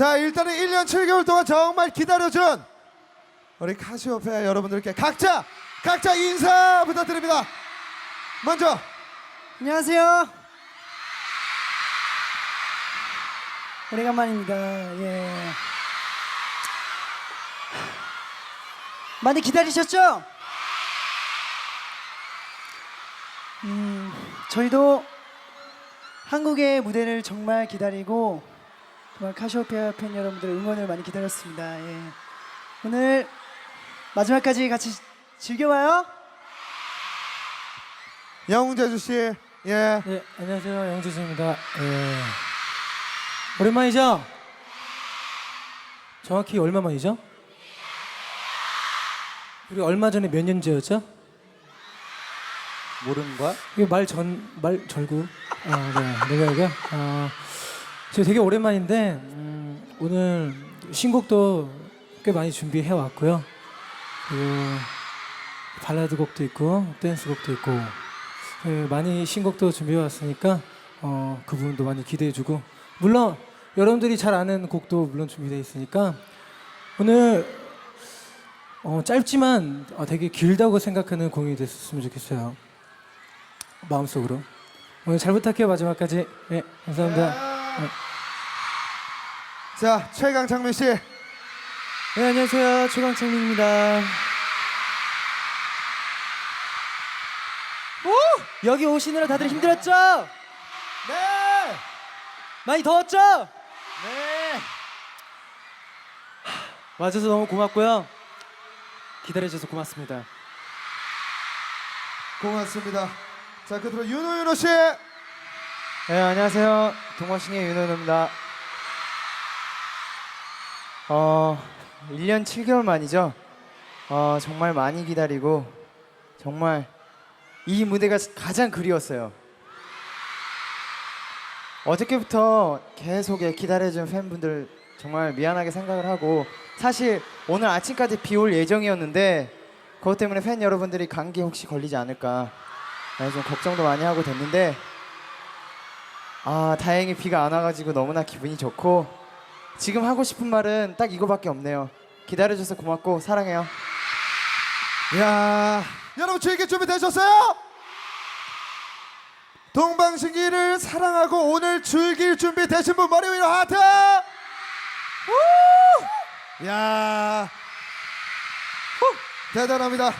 자 일단은 1년 7개월 동안 정말 기다려준 우리 카시오페아 여러분들께 각자 각자 인사 부탁드립니다. 먼저 안녕하세요. 오래간만입니다. 예. 많이 기다리셨죠? 음, 저희도 한국의 무대를 정말 기다리고 정말 카시오페아 팬 여러분들의 응원을 많이 기다렸습니다. 예. 오늘 마지막까지 같이 즐겨봐요. 영웅재주 씨, 예, 네, 안녕하세요. 영재수입니다. 예. 오랜만이죠? 정확히 얼마 만이죠? 우리 얼마 전에 몇 년째였죠? 모르는 거야? 이게 말 전, 말 절구. 아, 네. 내가 이거. 아, 지금 되게 오랜만인데, 음, 오늘 신곡도 꽤 많이 준비해 왔고요. 그리고 발라드 곡도 있고, 댄스 곡도 있고, 예, 많이 신곡도 준비해 왔으니까, 어, 그 부분도 많이 기대해 주고, 물론 여러분들이 잘 아는 곡도 물론 준비되어 있으니까, 오늘 어, 짧지만 어, 되게 길다고 생각하는 공연이 됐으면 좋겠어요. 마음속으로. 오늘 잘 부탁해요 마지막까지. 네, 감사합니다. 자 최강 창민 씨, 네, 안녕하세요. 최광창민입니다. 오! 여기 오시느라 다들 힘들었죠? 네, 많이 더웠죠? 네, 와줘서 너무 고맙고요. 기다려줘서 고맙습니다. 고맙습니다. 자 끝으로 윤호 윤호 씨, 네 안녕하세요. 동화신의 윤호입니다. 어 1년 7개월 만이죠? 어 정말 많이 기다리고 정말 이 무대가 가장 그리웠어요. 어저께부터 계속 기다려준 팬분들 정말 미안하게 생각을 하고 사실 오늘 아침까지 비 올 예정이었는데 그것 때문에 팬 여러분들이 감기 혹시 걸리지 않을까 네, 좀 걱정도 많이 하고 됐는데 아 다행히 비가 안 와가지고 너무나 기분이 좋고 지금 하고 싶은 말은 딱 이거밖에 없네요 기다려줘서 고맙고 사랑해요 야 여러분 즐길 준비 되셨어요? 동방신기를 사랑하고 오늘 즐길 준비 되신 분 머리 위로 하트! 우! 야 후! 대단합니다.